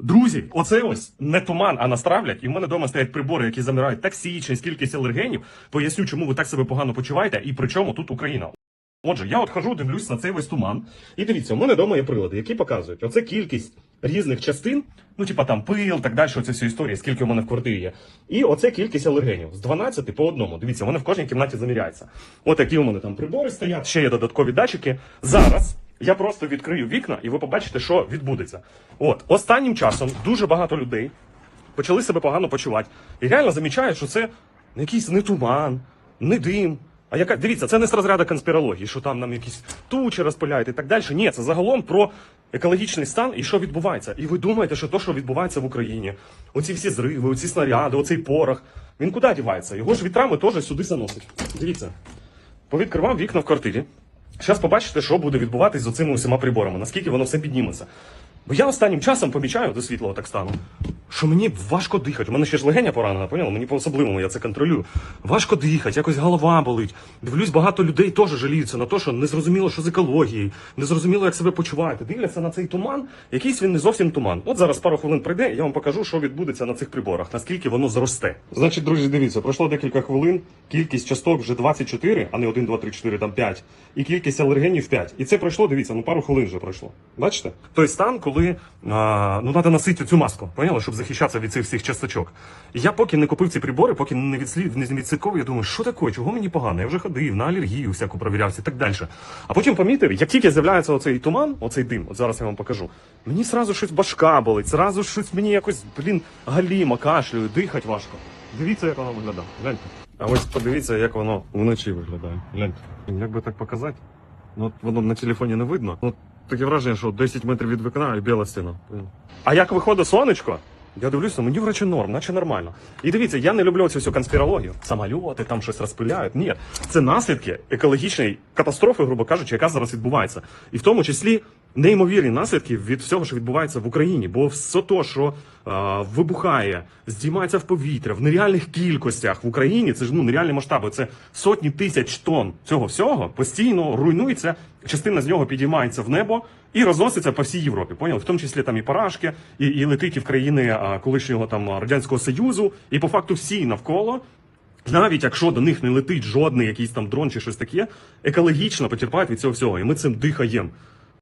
Друзі, оце ось не туман, а нас травлять. І в мене вдома стоять прибори, які замирають токсичність, кількість алергенів. Поясню, чому ви так себе погано почуваєте і при чому тут Україна. Отже, я от хожу, дивлюсь на цей весь туман. І дивіться, у мене вдома є прилади, які показують оце кількість різних частин, ну типа там пил, так далі, оце всі історії, скільки у мене в квартирі є. І оце кількість алергенів з 12 по одному. Дивіться, вони в кожній кімнаті заміряються. От які у мене там прибори стоять, ще є додаткові датчики. Зараз я просто відкрию вікна, і ви побачите, що відбудеться. От останнім часом дуже багато людей почали себе погано почувати. І реально замічають, що це не якийсь не туман, не дим. А яка дивіться, це не з розряду конспірології, що там нам якісь тучі розпиляють і так далі. Ні, це загалом про екологічний стан і що відбувається. І ви думаєте, що то, що відбувається в Україні, оці всі зриви, оці снаряди, оцей порох, він куди дівається? Його ж вітрами теж сюди заносить. Дивіться, повідкривав вікна в квартирі. Зараз побачите, що буде відбуватись з оцими усіма приборами, наскільки воно все підніметься. Бо я останнім часом помічаю до світлого так стану, що мені важко дихати. У мене ще ж легеня поранена, поняла? Мені по-особливому я це контролюю. Важко дихати, якось голова болить. Дивлюсь, багато людей теж жаліються на те, що не зрозуміло, що з екологією, не зрозуміло, як себе почуваєте. Дивляться на цей туман, якийсь він не зовсім туман. От зараз пару хвилин прийде, я вам покажу, що відбудеться на цих приборах, наскільки воно зросте. Значить, друзі, дивіться, пройшло декілька хвилин, кількість часток вже 24, а не 1, 2, 3, 4, там 5, і кількість алергенів 5. І це пройшло, дивіться, ну пару хвилин вже пройшло. Бачите? Той стан, коли а, ну треба носити цю маску, поняли, щоб захищатися від цих всіх часточок. І я поки не купив ці прибори, поки не відслід не відслідковую, я думаю, що таке, чого мені погано? Я вже ходив на алергію, всяку провірявся і так далі. А потім помітив, як тільки з'являється оцей туман, оцей дим, от зараз я вам покажу, мені зразу щось башка болить, зразу щось мені якось, блін, галіма, кашлюю, дихать важко. Дивіться, як воно виглядає. Гляньте. А ось подивіться, як воно вночі виглядає. Гляньте. Як би так показати? Ну, от воно на телефоні не видно. Ну, таке враження, що 10 метрів від вікна і біла стіна. А як виходить сонечко? Я дивлюся, мені врачі норм, наче нормально. І дивіться, я не люблю цю всю конспірологію. Самольоти там щось розпиляють. Ні, це наслідки екологічної катастрофи, грубо кажучи, яка зараз відбувається. І в тому числі неймовірні наслідки від всього, що відбувається в Україні. Бо все то, що а, вибухає, здіймається в повітря в нереальних кількостях в Україні, це ж ну нереальні масштаби. Це сотні тисяч тонн цього всього постійно руйнується. Частина з нього підіймається в небо і розноситься по всій Європі. Поняли? В тому числі там і парашки, і, і летить і в країни а, колишнього там радянського союзу, і по факту всі навколо. Навіть якщо до них не летить жодний якийсь там дрон чи щось таке, екологічно потерпають від цього всього, і ми цим дихаємо.